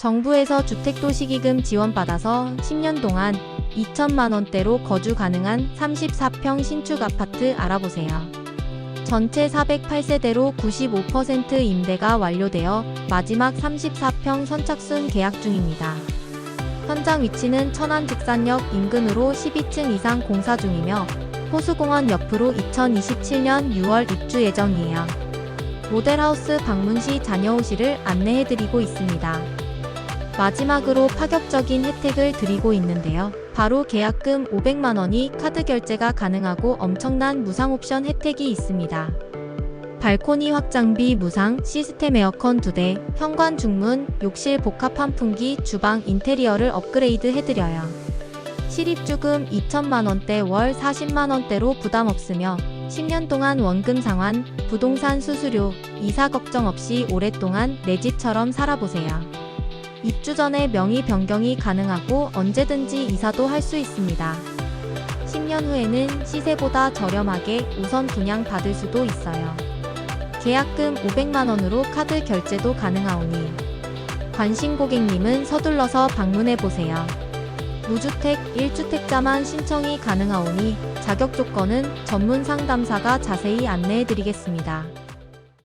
정부에서 주택도시기금 지원받아서 10년 동안 2천만 원대로 거주 가능한 34평 신축 아파트 알아보세요. 전체 408세대로 95% 임대가 완료되어 마지막 34평 선착순 계약 중입니다. 현장 위치는 천안 직산역 인근으로 12층 이상 공사 중이며 호수공원 옆으로 2027년 6월 입주 예정이에요. 모델하우스 방문 시 자녀 호실을 안내해드리고 있습니다. 마지막으로 파격적인 혜택을 드리고 있는데요. 바로 계약금 500만 원이 카드 결제가 가능하고 엄청난 무상 옵션 혜택이 있습니다. 발코니 확장비 무상, 시스템 에어컨 2대, 현관 중문, 욕실 복합 환풍기, 주방 인테리어를 업그레이드 해드려요. 실입주금 2천만 원대 월 40만 원대로 부담 없으며 10년 동안 원금 상환, 부동산 수수료, 이사 걱정 없이 오랫동안 내 집처럼 살아보세요. 입주 전에 명의 변경이 가능하고 언제든지 이사도 할 수 있습니다. 10년 후에는 시세보다 저렴하게 우선 분양 받을 수도 있어요. 계약금 500만원으로 카드 결제도 가능하오니 관심 고객님은 서둘러서 방문해 보세요. 무주택 1주택자만 신청이 가능하오니 자격 조건은 전문 상담사가 자세히 안내해 드리겠습니다.